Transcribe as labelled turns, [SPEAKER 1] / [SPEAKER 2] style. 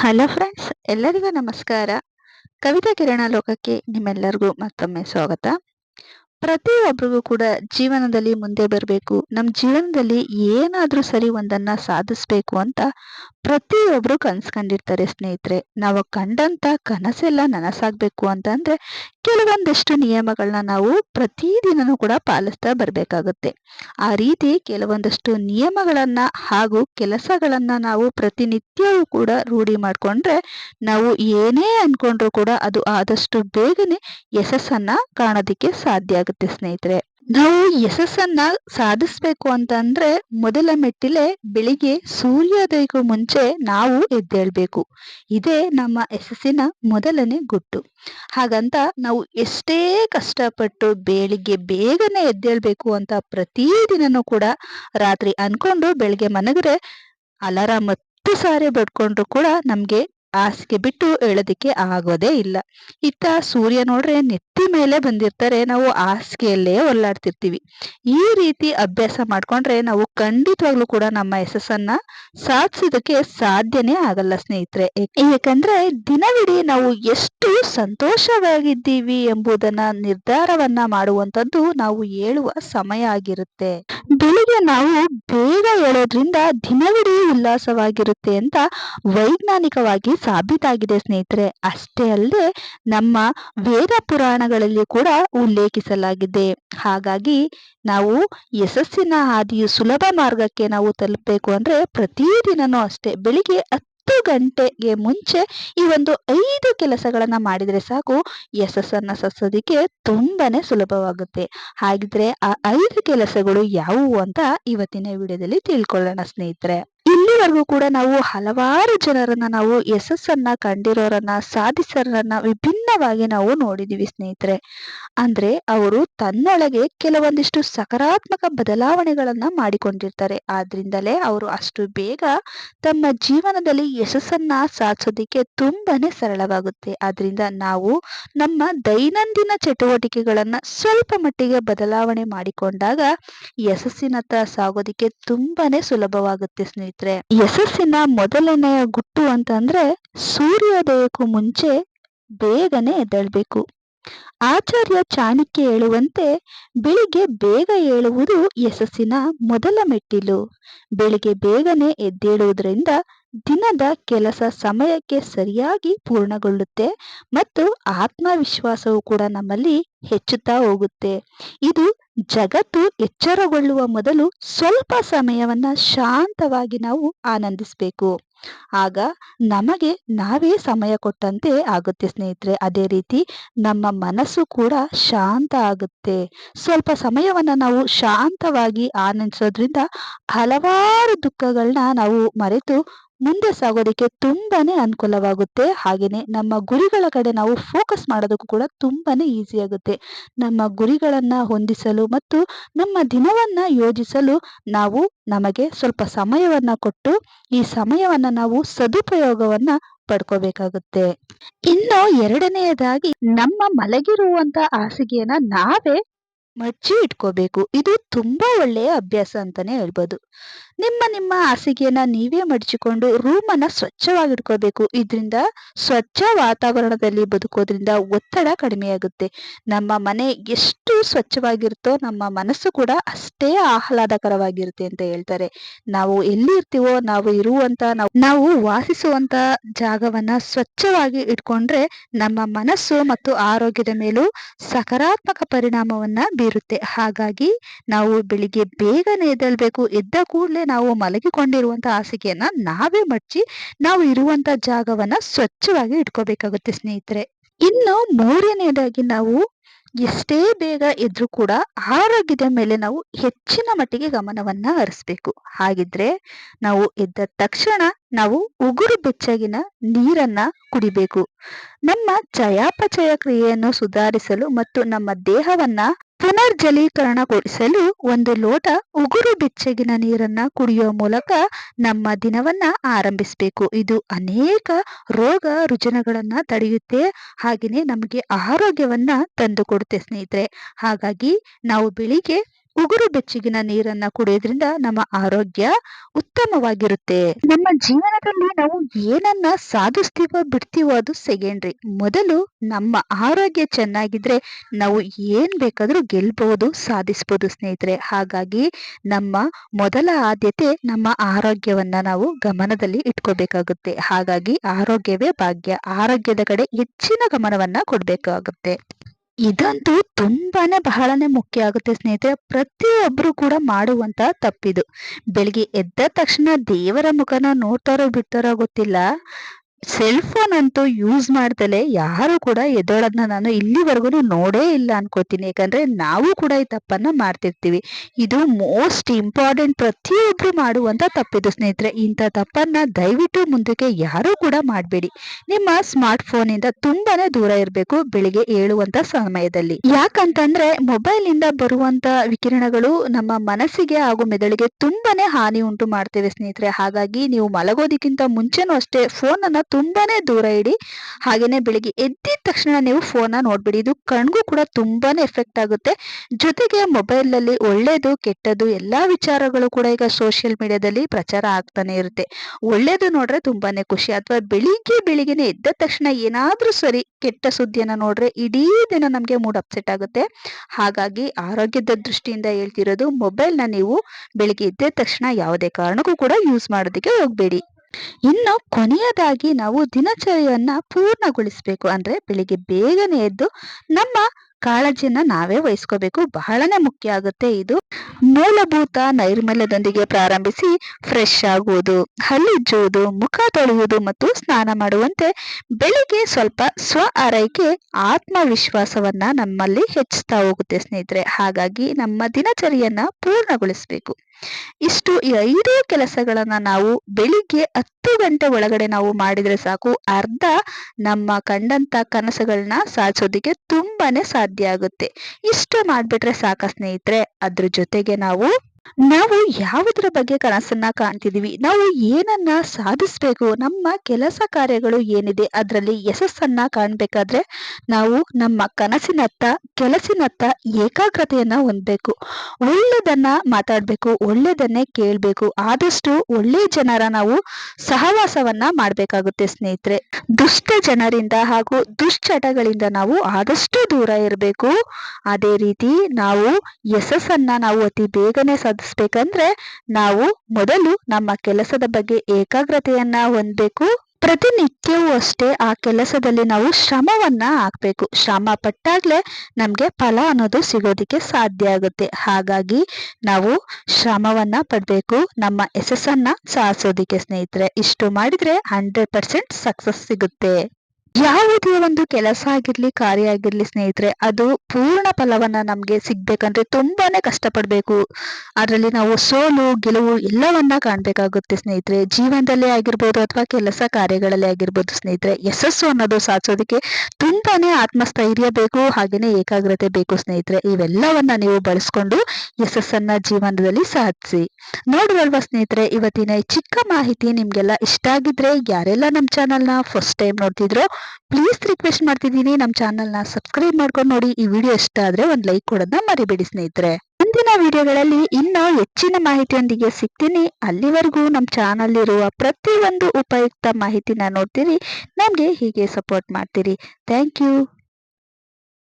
[SPEAKER 1] Hello friends, ಎಲ್ಲರಿಗೂ ನಮಸ್ಕಾರ. ಕವಿತಾ ಕಿರಣ ಲೋಕಕ್ಕೆ ನಿಮ್ಮೆಲ್ಲರಿಗೂ ಮತ್ತೊಮ್ಮೆ ಸ್ವಾಗತ. ಪ್ರತಿಯೊಬ್ಬರಿಗೂ ಕೂಡ ಜೀವನದಲ್ಲಿ ಮುಂದೆ ಬರಬೇಕು. ನಮ್ಮ ಜೀವನದಲ್ಲಿ ಏನಾದರೂ ಸರಿ ಒಂದನ್ನ ಸಾಧಿಸ್ಬೇಕು ಅಂತ ಪ್ರತಿಯೊಬ್ರು ಕನ್ಸ್ಕೊಂಡಿರ್ತಾರೆ ಸ್ನೇಹಿತರೆ. ನಾವು ಕಂಡಂತ ಕನಸೆಲ್ಲ ನನಸಾಗಬೇಕು ಅಂತಂದರೆ ಕೆಲವೊಂದಷ್ಟು ನಿಯಮಗಳನ್ನ ನಾವು ಪ್ರತಿದಿನನೂ ಕೂಡ ಪಾಲಿಸ್ತಾ ಬರಬೇಕಾಗುತ್ತೆ. ಆ ರೀತಿ ಕೆಲವೊಂದಷ್ಟು ನಿಯಮಗಳನ್ನು ಹಾಗೂ ಕೆಲಸಗಳನ್ನು ನಾವು ಪ್ರತಿನಿತ್ಯವೂ ಕೂಡ ರೂಢಿ ಮಾಡ್ಕೊಂಡ್ರೆ ನಾವು ಏನೇ ಅಂದ್ಕೊಂಡ್ರೂ ಕೂಡ ಅದು ಆದಷ್ಟು ಬೇಗನೆ ಯಶಸ್ಸನ್ನ ಕಾಣೋದಿಕ್ಕೆ ಸಾಧ್ಯ ಆಗುತ್ತೆ ಸ್ನೇಹಿತರೆ. ನಾವು ಯಶಸ್ಸನ್ನ ಸಾಧಿಸ್ಬೇಕು ಅಂತಂದ್ರೆ ಮೊದಲ ಮೆಟ್ಟಿಲೆ ಬೆಳಿಗ್ಗೆ ಸೂರ್ಯೋದಯಕ್ಕೂ ಮುಂಚೆ ನಾವು ಎದ್ದೇಳ್ಬೇಕು. ಇದೇ ನಮ್ಮ ಯಶಸ್ಸಿನ ಮೊದಲನೇ ಗುಟ್ಟು. ಹಾಗಂತ ನಾವು ಎಷ್ಟೇ ಕಷ್ಟಪಟ್ಟು ಬೆಳಿಗ್ಗೆ ಬೇಗನೆ ಎದ್ದೇಳ್ಬೇಕು ಅಂತ ಪ್ರತಿದಿನನೂ ಕೂಡ ರಾತ್ರಿ ಅನ್ಕೊಂಡು ಬೆಳಿಗ್ಗೆ ಮನಗರೆ ಅಲಾರಾಮ್ ಹತ್ತು ಸಾರಿ ಬಡ್ಕೊಂಡ್ರು ಕೂಡ ನಮ್ಗೆ ಹಾಸಿಗೆ ಬಿಟ್ಟು ಹೇಳೋದಿಕ್ಕೆ ಆಗೋದೇ ಇಲ್ಲ. ಇತ್ತ ಸೂರ್ಯ ನೋಡ್ರೆ ನೆತ್ತಿ ಮೇಲೆ ಬಂದಿರ್ತಾರೆ. ನಾವು ಹಾಸಿಗೆಯಲ್ಲೇ ಒಲ್ಲಾಡ್ತಿರ್ತೀವಿ. ಈ ರೀತಿ ಅಭ್ಯಾಸ ಮಾಡ್ಕೊಂಡ್ರೆ ನಾವು ಖಂಡಿತವಾಗ್ಲೂ ಕೂಡ ನಮ್ಮ ಯಶಸ್ಸನ್ನ ಸಾಧಿಸೋದಕ್ಕೆ ಸಾಧ್ಯನೇ ಆಗಲ್ಲ ಸ್ನೇಹಿತರೆ. ಏಕೆಂದ್ರೆ ದಿನವಿಡೀ ನಾವು ಎಷ್ಟು ಸಂತೋಷವಾಗಿದ್ದೀವಿ ಎಂಬುದನ್ನ ನಿರ್ಧಾರವನ್ನ ಮಾಡುವಂತದ್ದು ನಾವು ಹೇಳುವ ಸಮಯ ಆಗಿರುತ್ತೆ. ಬೆಳಿಗ್ಗೆ ನಾವು ಬೇಗ ಹೇಳೋದ್ರಿಂದ ದಿನವಿಡೀ ಉಲ್ಲಾಸವಾಗಿರುತ್ತೆ ಅಂತ ವೈಜ್ಞಾನಿಕವಾಗಿ ಸಾಬೀತಾಗಿದೆ ಸ್ನೇಹಿತರೆ. ಅಷ್ಟೇ ಅಲ್ಲದೆ ನಮ್ಮ ವೇದ ಪುರಾಣಗಳಲ್ಲಿ ಕೂಡ ಉಲ್ಲೇಖಿಸಲಾಗಿದೆ. ಹಾಗಾಗಿ ನಾವು ಯಶಸ್ಸಿನ ಹಾದಿಯು ಸುಲಭ ಮಾರ್ಗಕ್ಕೆ ನಾವು ತಲುಪಬೇಕು ಅಂದ್ರೆ ಪ್ರತಿದಿನನೂ ಅಷ್ಟೇ. ಬೆಳಿಗ್ಗೆ ಹತ್ತು ಗಂಟೆಗೆ ಮುಂಚೆ ಈ ಒಂದು ಐದು ಕೆಲಸಗಳನ್ನ ಮಾಡಿದ್ರೆ ಸಾಕು, ಯಶಸ್ಸನ್ನ ಸಸೋದಿಕ್ಕೆ ತುಂಬಾನೇ ಸುಲಭವಾಗುತ್ತೆ. ಹಾಗಿದ್ರೆ ಆ ಐದು ಕೆಲಸಗಳು ಯಾವುವು ಅಂತ ಇವತ್ತಿನ ವಿಡಿಯೋದಲ್ಲಿ ತಿಳ್ಕೊಳ್ಳೋಣ ಸ್ನೇಹಿತರೆ. ಇಲ್ಲಿವರೆಗೂ ಕೂಡ ನಾವು ಹಲವಾರು ಜನರನ್ನ ನಾವು ಯಶಸ್ಸನ್ನ ಕಂಡಿರೋರನ್ನ, ಸಾಧಿಸೋರನ್ನ ವಿಭಿನ್ನವಾಗಿ ನಾವು ನೋಡಿದೀವಿ ಸ್ನೇಹಿತರೆ. ಅಂದ್ರೆ ಅವರು ತನ್ನೊಳಗೆ ಕೆಲವೊಂದಿಷ್ಟು ಸಕಾರಾತ್ಮಕ ಬದಲಾವಣೆಗಳನ್ನ ಮಾಡಿಕೊಂಡಿರ್ತಾರೆ. ಆದ್ರಿಂದಲೇ ಅವರು ಅಷ್ಟು ಬೇಗ ತಮ್ಮ ಜೀವನದಲ್ಲಿ ಯಶಸ್ಸನ್ನ ಸಾಧಿಸೋದಿಕ್ಕೆ ತುಂಬಾನೇ ಸರಳವಾಗುತ್ತೆ. ಆದ್ರಿಂದ ನಾವು ನಮ್ಮ ದೈನಂದಿನ ಚಟುವಟಿಕೆಗಳನ್ನ ಸ್ವಲ್ಪ ಮಟ್ಟಿಗೆ ಬದಲಾವಣೆ ಮಾಡಿಕೊಂಡಾಗ ಯಶಸ್ಸಿನತ್ತ ಸಾಗೋದಿಕ್ಕೆ ತುಂಬಾನೇ ಸುಲಭವಾಗುತ್ತೆ ಸ್ನೇಹಿತರೆ. ಯಶಸ್ಸಿನ ಮೊದಲನೆಯ ಗುಟ್ಟು ಅಂತಂದ್ರೆ ಸೂರ್ಯೋದಯಕ್ಕೂ ಮುಂಚೆ ಬೇಗನೆ ಎದ್ದೇಳ್ಬೇಕು. ಆಚಾರ್ಯ ಚಾಣಕ್ಯ ಹೇಳುವಂತೆ ಬೆಳಿಗ್ಗೆ ಬೇಗ ಏಳುವುದು ಯಶಸ್ಸಿನ ಮೊದಲ ಮೆಟ್ಟಿಲು. ಬೆಳಿಗ್ಗೆ ಬೇಗನೆ ಎದ್ದೇಳುವುದರಿಂದ ದಿನದ ಕೆಲಸ ಸಮಯಕ್ಕೆ ಸರಿಯಾಗಿ ಪೂರ್ಣಗೊಳ್ಳುತ್ತೆ ಮತ್ತು ಆತ್ಮವಿಶ್ವಾಸವು ಕೂಡ ನಮ್ಮಲ್ಲಿ ಹೆಚ್ಚುತ್ತಾ ಹೋಗುತ್ತೆ. ಇದು ಜಗತ್ತು ಎಚ್ಚರಗೊಳ್ಳುವ ಮೊದಲು ಸ್ವಲ್ಪ ಸಮಯವನ್ನ ಶಾಂತವಾಗಿ ನಾವು ಆನಂದಿಸಬೇಕು. ಆಗ ನಮಗೆ ನಾವೇ ಸಮಯ ಕೊಟ್ಟಂತೆ ಆಗುತ್ತೆ ಸ್ನೇಹಿತರೆ. ಅದೇ ರೀತಿ ನಮ್ಮ ಮನಸ್ಸು ಕೂಡ ಶಾಂತ ಆಗುತ್ತೆ. ಸ್ವಲ್ಪ ಸಮಯವನ್ನ ನಾವು ಶಾಂತವಾಗಿ ಆನಂದಿಸೋದ್ರಿಂದ ಹಲವಾರು ದುಃಖಗಳನ್ನ ನಾವು ಮರೆತು ಮುಂದೆ ಸಾಗೋದಕ್ಕೆ ತುಂಬಾನೇ ಅನುಕೂಲವಾಗುತ್ತೆ. ಹಾಗೆಯೇ ನಮ್ಮ ಗುರಿಗಳ ಕಡೆ ನಾವು ಫೋಕಸ್ ಮಾಡೋದಕ್ಕೂ ಕೂಡ ತುಂಬಾನೇ ಈಸಿ ಆಗುತ್ತೆ. ನಮ್ಮ ಗುರಿಗಳನ್ನ ಹೊಂದಿಸಲು ಮತ್ತು ನಮ್ಮ ದಿನವನ್ನ ಯೋಜಿಸಲು ನಾವು ನಮಗೆ ಸ್ವಲ್ಪ ಸಮಯವನ್ನ ಕೊಟ್ಟು, ಈ ಸಮಯವನ್ನ ನಾವು ಸದುಪಯೋಗವನ್ನ ಪಡ್ಕೋಬೇಕಾಗುತ್ತೆ. ಇನ್ನು ಎರಡನೆಯದಾಗಿ ನಮ್ಮ ಮಲಗಿರುವಂತ ಹಾಸಿಗೆಯನ್ನ ನಾವೇ ಮಡ್ಚಿ ಇಟ್ಕೋಬೇಕು. ಇದು ತುಂಬಾ ಒಳ್ಳೆಯ ಅಭ್ಯಾಸ ಅಂತಾನೆ ಹೇಳ್ಬೋದು. ನಿಮ್ಮ ನಿಮ್ಮ ಹಾಸಿಗೆಯನ್ನ ನೀವೇ ಮಡಚಿಕೊಂಡು ರೂಮನ್ನು ಸ್ವಚ್ಛವಾಗಿಟ್ಕೋಬೇಕು. ಇದರಿಂದ ಸ್ವಚ್ಛ ವಾತಾವರಣದಲ್ಲಿ ಬದುಕೋದ್ರಿಂದ ಒತ್ತಡ ಕಡಿಮೆಯಾಗುತ್ತೆ. ನಮ್ಮ ಮನೆ ಎಷ್ಟು ಸ್ವಚ್ಛವಾಗಿರುತ್ತೋ ನಮ್ಮ ಮನಸ್ಸು ಕೂಡ ಅಷ್ಟೇ ಆಹ್ಲಾದಕರವಾಗಿರುತ್ತೆ ಅಂತ ಹೇಳ್ತಾರೆ. ನಾವು ಎಲ್ಲಿ ಇರ್ತೀವೋ, ನಾವು ಇರುವಂತ, ನಾವು ನಾವು ವಾಸಿಸುವಂತ ಜಾಗವನ್ನ ಸ್ವಚ್ಛವಾಗಿ ಇಟ್ಕೊಂಡ್ರೆ ನಮ್ಮ ಮನಸ್ಸು ಮತ್ತು ಆರೋಗ್ಯದ ಮೇಲೂ ಸಕಾರಾತ್ಮಕ ಪರಿಣಾಮವನ್ನ ಬೀರುತ್ತೆ. ಹಾಗಾಗಿ ನಾವು ಬೆಳಿಗ್ಗೆ ಬೇಗನೆ ಎದ್ದೇಳ್ಬೇಕು. ಎದ್ದ ಕೂಡಲೇ ನಾವು ಮಲಗಿಕೊಂಡಿರುವಂತ ಹಾಸಿಗೆಯನ್ನ ನಾವೇ ಮಡ್ಚಿ ನಾವು ಇರುವಂತ ಜಾಗವನ್ನ ಸ್ವಚ್ಛವಾಗಿ ಇಟ್ಕೋಬೇಕಾಗುತ್ತೆ ಸ್ನೇಹಿತರೆ. ಇನ್ನು ಮೂರನೇದಾಗಿ ನಾವು ಎಷ್ಟೇ ಬೇಗ ಇದ್ರೂ ಕೂಡ ಆರೋಗ್ಯದ ಮೇಲೆ ನಾವು ಹೆಚ್ಚಿನ ಮಟ್ಟಿಗೆ ಗಮನವನ್ನ ಹರಿಸ್ಬೇಕು. ಹಾಗಿದ್ರೆ ನಾವು ಎದ್ದ ತಕ್ಷಣ ನಾವು ಉಗುರು ಬೆಚ್ಚಗಿನ ನೀರನ್ನ ಕುಡಿಬೇಕು. ನಮ್ಮ ಚಯಾಪಚಯ ಕ್ರಿಯೆಯನ್ನು ಸುಧಾರಿಸಲು ಮತ್ತು ನಮ್ಮ ದೇಹವನ್ನ ಪುನರ್ಜಲೀಕರಣಗೊಳಿಸಲು ಒಂದು ಲೋಟ ಉಗುರು ಬೆಚ್ಚಗಿನ ನೀರನ್ನ ಕುಡಿಯುವ ಮೂಲಕ ನಮ್ಮ ದಿನವನ್ನ ಆರಂಭಿಸಬೇಕು. ಇದು ಅನೇಕ ರೋಗ ರುಜಿನಗಳನ್ನು ತಡೆಯುತ್ತೆ. ಹಾಗೆಯೇ ನಮಗೆ ಆರೋಗ್ಯವನ್ನ ತಂದುಕೊಡುತ್ತೆ ಸ್ನೇಹಿತರೆ. ಹಾಗಾಗಿ ನಾವು ಬೆಳಿಗ್ಗೆ ಉಗುರು ಬೆಚ್ಚಗಿನ ನೀರನ್ನ ಕುಡಿಯೋದ್ರಿಂದ ನಮ್ಮ ಆರೋಗ್ಯ ಉತ್ತಮವಾಗಿರುತ್ತೆ. ನಮ್ಮ ಜೀವನದಲ್ಲಿ ನಾವು ಏನನ್ನ ಸಾಧಿಸ್ತೀವೋ ಬಿಡ್ತೀವೋ ಅದು ಸೆಕೆಂಡ್ರಿ. ಮೊದಲು ನಮ್ಮ ಆರೋಗ್ಯ ಚೆನ್ನಾಗಿದ್ರೆ ನಾವು ಏನ್ ಬೇಕಾದ್ರೂ ಗೆಲ್ಬಹುದು, ಸಾಧಿಸಬಹುದು ಸ್ನೇಹಿತರೆ. ಹಾಗಾಗಿ ನಮ್ಮ ಮೊದಲ ಆದ್ಯತೆ ನಮ್ಮ ಆರೋಗ್ಯವನ್ನ ನಾವು ಗಮನದಲ್ಲಿ ಇಟ್ಕೋಬೇಕಾಗುತ್ತೆ. ಹಾಗಾಗಿ ಆರೋಗ್ಯವೇ ಭಾಗ್ಯ. ಆರೋಗ್ಯದ ಕಡೆ ಹೆಚ್ಚಿನ ಗಮನವನ್ನ ಕೊಡ್ಬೇಕಾಗುತ್ತೆ. ಇದಂತೂ ತುಂಬಾನೇ ಬಹಳನೇ ಮುಖ್ಯ ಆಗುತ್ತೆ ಸ್ನೇಹಿತರೆ. ಪ್ರತಿಯೊಬ್ಬರು ಕೂಡ ಮಾಡುವಂತ ತಪ್ಪಿದು. ಬೆಳಿಗ್ಗೆ ಎದ್ದ ತಕ್ಷಣ ದೇವರ ಮುಖನ ನೋಡ್ತಾರೋ ಬಿಡ್ತಾರೋ ಗೊತ್ತಿಲ್ಲ. ಸೆಲ್ ಫೋನ್ ಅಂತೂ ಯೂಸ್ ಮಾಡ್ದಲೇ ಯಾರು ಕೂಡ ಎದ್ದೋಳೋದನ್ನ ನಾನು ಇಲ್ಲಿವರೆಗೂ ನೋಡೇ ಇಲ್ಲ ಅನ್ಕೋತೀನಿ. ಯಾಕಂದ್ರೆ ನಾವು ಕೂಡ ಈ ತಪ್ಪನ್ನ ಮಾಡ್ತಿರ್ತೀವಿ. ಇದು ಮೋಸ್ಟ್ ಇಂಪಾರ್ಟೆಂಟ್ ಪ್ರತಿಯೊಬ್ರು ಮಾಡುವಂತ ತಪ್ಪಿದು ಸ್ನೇಹಿತರೆ. ಇಂಥ ತಪ್ಪನ್ನ ದಯವಿಟ್ಟು ಮುಂದಕ್ಕೆ ಯಾರು ಕೂಡ ಮಾಡಬೇಡಿ. ನಿಮ್ಮ ಸ್ಮಾರ್ಟ್ ಫೋನಿಂದ ತುಂಬಾನೇ ದೂರ ಇರಬೇಕು ಬೆಳಿಗ್ಗೆ ಏಳುವಂಥ ಸಮಯದಲ್ಲಿ. ಯಾಕಂತಂದ್ರೆ ಮೊಬೈಲಿಂದ ಬರುವಂಥ ವಿಕಿರಣಗಳು ನಮ್ಮ ಮನಸ್ಸಿಗೆ ಹಾಗೂ ಮೆದುಳಿಗೆ ತುಂಬಾನೇ ಹಾನಿ ಉಂಟು ಮಾಡ್ತೇವೆ ಸ್ನೇಹಿತರೆ. ಹಾಗಾಗಿ ನೀವು ಮಲಗೋದಕ್ಕಿಂತ ಮುಂಚೆನೂ ಅಷ್ಟೇ ಫೋನನ್ನು ತುಂಬಾನೇ ದೂರ ಇಡಿ. ಹಾಗೇನೆ ಬೆಳಿಗ್ಗೆ ಎದ್ದಿದ ತಕ್ಷಣ ನೀವು ಫೋನ್ ನೋಡ್ಬಿಡಿ. ಇದು ಕಣ್ಗೂ ಕೂಡ ತುಂಬಾನೇ ಎಫೆಕ್ಟ್ ಆಗುತ್ತೆ. ಜೊತೆಗೆ ಮೊಬೈಲಲ್ಲಿ ಒಳ್ಳೆಯದು ಕೆಟ್ಟದ್ದು, ಎಲ್ಲಾ ವಿಚಾರಗಳು ಕೂಡ ಈಗ ಸೋಷಿಯಲ್ ಮೀಡಿಯಾದಲ್ಲಿ ಪ್ರಚಾರ ಆಗ್ತಾನೆ ಇರುತ್ತೆ. ಒಳ್ಳೇದು ನೋಡ್ರೆ ತುಂಬಾನೇ ಖುಷಿ. ಅಥವಾ ಬೆಳಿಗ್ಗೆ ಬೆಳಿಗ್ಗೆನೆ ಎದ್ದ ತಕ್ಷಣ ಏನಾದರೂ ಸರಿ ಕೆಟ್ಟ ಸುದ್ದಿಯನ್ನ ನೋಡ್ರೆ ಇಡೀ ದಿನ ನಮಗೆ ಮೂಡ್ ಅಪ್ಸೆಟ್ ಆಗುತ್ತೆ. ಹಾಗಾಗಿ ಆರೋಗ್ಯದ ದೃಷ್ಟಿಯಿಂದ ಹೇಳ್ತಿರೋದು ಮೊಬೈಲ್ನ ನೀವು ಬೆಳಿಗ್ಗೆ ಎದ್ದ ತಕ್ಷಣ ಯಾವುದೇ ಕಾರಣಕ್ಕೂ ಕೂಡ ಯೂಸ್ ಮಾಡೋದಕ್ಕೆ ಹೋಗ್ಬೇಡಿ. ಇನ್ನು ಕೊನೆಯದಾಗಿ ನಾವು ದಿನಚರಿಯನ್ನ ಪೂರ್ಣಗೊಳಿಸಬೇಕು. ಅಂದ್ರೆ ಬೆಳಿಗ್ಗೆ ಬೇಗನೆ ಎದ್ದು ನಮ್ಮ ಕಾಳಜಿಯನ್ನ ನಾವೇ ವಹಿಸ್ಕೋಬೇಕು. ಬಹಳನೇ ಮುಖ್ಯ ಆಗುತ್ತೆ ಇದು. ಮೂಲಭೂತ ನೈರ್ಮಲ್ಯದೊಂದಿಗೆ ಪ್ರಾರಂಭಿಸಿ ಫ್ರೆಶ್ ಆಗುವುದು, ಹಲ್ಲಿಜ್ಜುವುದು, ಮುಖ ತೊಳೆಯುವುದು ಮತ್ತು ಸ್ನಾನ ಮಾಡುವಂತೆ ಬೆಳಿಗ್ಗೆ ಸ್ವಲ್ಪ ಸ್ವ ಆರೈಕೆ, ಆತ್ಮವಿಶ್ವಾಸವನ್ನ ನಮ್ಮಲ್ಲಿ ಹೆಚ್ಚುತ್ತಾ ಹೋಗುತ್ತೆ ಸ್ನೇಹಿತರೆ. ಹಾಗಾಗಿ ನಮ್ಮ ದಿನಚರಿಯನ್ನ ಪೂರ್ಣಗೊಳಿಸಬೇಕು. ಇಷ್ಟು ಈ ಐದು ಕೆಲಸಗಳನ್ನ ನಾವು ಬೆಳಿಗ್ಗೆ ಹತ್ತು ಗಂಟೆ ಒಳಗಡೆ ನಾವು ಮಾಡಿದ್ರೆ ಸಾಕು. ಅರ್ಧ ನಮ್ಮ ಕಂಡಂತ ಕನಸುಗಳನ್ನ ಸಾಧಿಸೋದಿಕ್ಕೆ ತುಂಬಾನೇ ಸಾಧ್ಯ ಆಗುತ್ತೆ. ಇಷ್ಟು ಮಾಡ್ಬಿಟ್ರೆ ಸಾಕ ಸ್ನೇಹಿತರೆ, ಅದ್ರ ಜೊತೆಗೆ ನಾವು ನಾವು ಯಾವುದರ ಬಗ್ಗೆ ಕನಸನ್ನ ಕಾಣ್ತಿದೀವಿ? ನಾವು ಏನನ್ನ ಸಾಧಿಸ್ಬೇಕು? ನಮ್ಮ ಕೆಲಸ ಕಾರ್ಯಗಳು ಏನಿದೆ? ಅದರಲ್ಲಿ ಯಶಸ್ಸನ್ನ ಕಾಣ್ಬೇಕಾದ್ರೆ ನಾವು ನಮ್ಮ ಕನಸಿನತ್ತ, ಕೆಲಸಿನತ್ತ ಏಕಾಗ್ರತೆಯನ್ನ ಹೊಂದಬೇಕು. ಒಳ್ಳೆದನ್ನ ಮಾತಾಡ್ಬೇಕು, ಒಳ್ಳೆದನ್ನೇ ಕೇಳ್ಬೇಕು. ಆದಷ್ಟು ಒಳ್ಳೆ ಜನರ ನಾವು ಸಹವಾಸವನ್ನ ಮಾಡ್ಬೇಕಾಗುತ್ತೆ ಸ್ನೇಹಿತರೆ. ದುಷ್ಟ ಜನರಿಂದ ಹಾಗೂ ದುಶ್ಚಟಗಳಿಂದ ನಾವು ಆದಷ್ಟು ದೂರ ಇರಬೇಕು. ಅದೇ ರೀತಿ ನಾವು ಯಶಸ್ಸನ್ನ ನಾವು ಅತಿ ಬೇಗನೆ ಸಾಧಿಸ್ಬೇಕಂದ್ರೆ ನಾವು ಮೊದಲು ನಮ್ಮ ಕೆಲಸದ ಬಗ್ಗೆ ಏಕಾಗ್ರತೆಯನ್ನ ಹೊಂದಬೇಕು. ಪ್ರತಿನಿತ್ಯವೂ ಅಷ್ಟೇ ಆ ಕೆಲಸದಲ್ಲಿ ನಾವು ಶ್ರಮವನ್ನ ಹಾಕ್ಬೇಕು. ಶ್ರಮ ಪಟ್ಟಾಗ್ಲೆ ನಮ್ಗೆ ಫಲ ಅನ್ನೋದು ಸಿಗೋದಿಕ್ಕೆ ಸಾಧ್ಯ ಆಗುತ್ತೆ. ಹಾಗಾಗಿ ನಾವು ಶ್ರಮವನ್ನ ಪಡ್ಬೇಕು. ನಮ್ಮ ಯಶಸ್ಸನ್ನ ಸಾಧಿಸೋದಿಕ್ಕೆ ಸ್ನೇಹಿತರೆ, ಇಷ್ಟು ಮಾಡಿದ್ರೆ ಹಂಡ್ರೆಡ್ ಪರ್ಸೆಂಟ್ ಸಕ್ಸಸ್ ಸಿಗುತ್ತೆ. ಯಾವುದೇ ಒಂದು ಕೆಲಸ ಆಗಿರ್ಲಿ, ಕಾರ್ಯ ಆಗಿರ್ಲಿ ಸ್ನೇಹಿತರೆ, ಅದು ಪೂರ್ಣ ಫಲವನ್ನ ನಮಗೆ ಸಿಗ್ಬೇಕಂದ್ರೆ ತುಂಬಾನೇ ಕಷ್ಟಪಡಬೇಕು. ಅದರಲ್ಲಿ ನಾವು ಸೋಲು, ಗೆಲುವು ಎಲ್ಲವನ್ನ ಕಾಣಬೇಕಾಗುತ್ತೆ ಸ್ನೇಹಿತರೆ. ಜೀವನದಲ್ಲಿ ಆಗಿರ್ಬೋದು ಅಥವಾ ಕೆಲಸ ಕಾರ್ಯಗಳಲ್ಲಿ ಆಗಿರ್ಬೋದು ಸ್ನೇಹಿತರೆ, ಯಶಸ್ಸು ಅನ್ನೋದು ಸಾಧಿಸೋದಕ್ಕೆ ತುಂಬಾನೇ ಆತ್ಮಸ್ಥೈರ್ಯ ಬೇಕು, ಹಾಗೇನೆ ಏಕಾಗ್ರತೆ ಬೇಕು ಸ್ನೇಹಿತರೆ. ಇವೆಲ್ಲವನ್ನ ನೀವು ಬಳಸ್ಕೊಂಡು ಯಶಸ್ಸನ್ನ ಜೀವನದಲ್ಲಿ ಸಾಧಿಸಿ. ನೋಡುವಲ್ವಾ ಸ್ನೇಹಿತರೆ, ಇವತ್ತಿನ ಚಿಕ್ಕ ಮಾಹಿತಿ ನಿಮ್ಗೆಲ್ಲ ಇಷ್ಟ ಆಗಿದ್ರೆ, ಯಾರೆಲ್ಲ ನಮ್ಮ ಚಾನೆಲ್ನ ಫಸ್ಟ್ ಟೈಮ್ ನೋಡ್ತಿದ್ರೋ ಪ್ಲೀಸ್ ರಿಕ್ವೆಸ್ಟ್ ಮಾಡ್ತಿದ್ದೀನಿ ನಮ್ಮ ಚಾನಲ್ನ ಸಬ್ಸ್ಕ್ರೈಬ್ ಮಾಡ್ಕೊಂಡು ನೋಡಿ. ಈ ವಿಡಿಯೋ ಇಷ್ಟ ಆದ್ರೆ ಒಂದು ಲೈಕ್ ಕೊಡೋದನ್ನ ಮರಿಬೇಡಿ ಸ್ನೇಹಿತರೆ. ಮುಂದಿನ ವಿಡಿಯೋಗಳಲ್ಲಿ ಇನ್ನೂ ಹೆಚ್ಚಿನ ಮಾಹಿತಿಯೊಂದಿಗೆ ಸಿಗ್ತೀನಿ. ಅಲ್ಲಿವರೆಗೂ ನಮ್ಮ ಚಾನಲ್ಲಿರುವ ಪ್ರತಿಯೊಂದು ಉಪಯುಕ್ತ ಮಾಹಿತಿನ ನೋಡ್ತೀರಿ. ನಮಗೆ ಹೀಗೆ ಸಪೋರ್ಟ್ ಮಾಡ್ತೀರಿ. Thank you